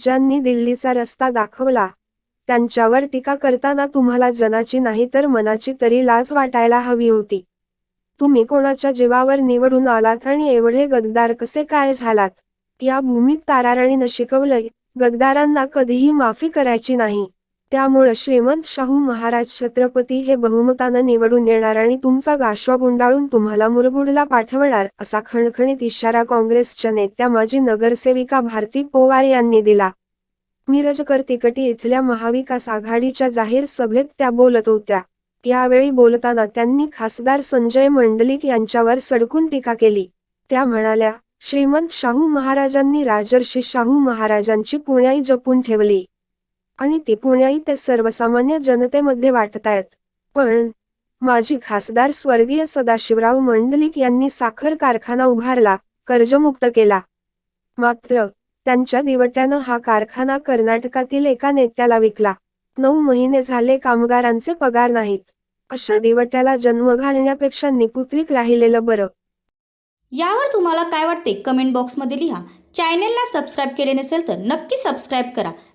ज्यांनी दिल्लीचा रस्ता दाखवला त्यांच्यावर टीका करताना तुम्हाला जनाची नाही तर मनाची तरी लाज वाटायला हवी होती. तुम्ही कोणाच्या जीवावर निवडून आलात आणि एवढे गद्दार कसे काय झालात? या भूमीत ताराराणीनं शिकवलंय गद्दारांना कधीही माफी करायची नाही. त्यामुळं श्रीमंत शाहू महाराज छत्रपती हे बहुमतानं निवडून येणार आणि तुमचा गाशवा गुंडाळून तुम्हाला मुरगुडला पाठवणार असा खणखणीत इशारा काँग्रेसच्या नेत्या माजी नगरसेविका भारती पोवार यांनी दिला. मिरजकर तिकटी इथल्या महाविकास आघाडीच्या जाहीर सभेत त्या बोलत होत्या. यावेळी बोलताना त्यांनी खासदार संजय मंडलिक यांच्यावर सडकून टीका केली. त्या म्हणाल्या श्रीमंत शाहू महाराजांनी राजर्षी शाहू महाराजांची पुण्याई जपून ठेवली. आणि ती पुण्याई ते सर्वसामान्य जनतेमध्ये वाटत आहेत. पण माजी खासदार स्वर्गीय सदाशिवराव मंडलिक यांनी साखर कारखाना उभारला कर्जमुक्त केला. मात्र त्यांच्या दिवट्यानं हा कारखाना कर्नाटकातील एका नेत्याला विकला. नऊ महिने झाले कामगारांचे पगार नाहीत. अशा दिवट्याला जन्म घालण्यापेक्षा निपुत्रिक राहिलेलं बरं. यावर तुम्हाला काय वाटते? कमेंट बॉक्समध्ये लिहा. चॅनेलला सबस्क्राईब केले नसेल तर नक्की सबस्क्राईब करा.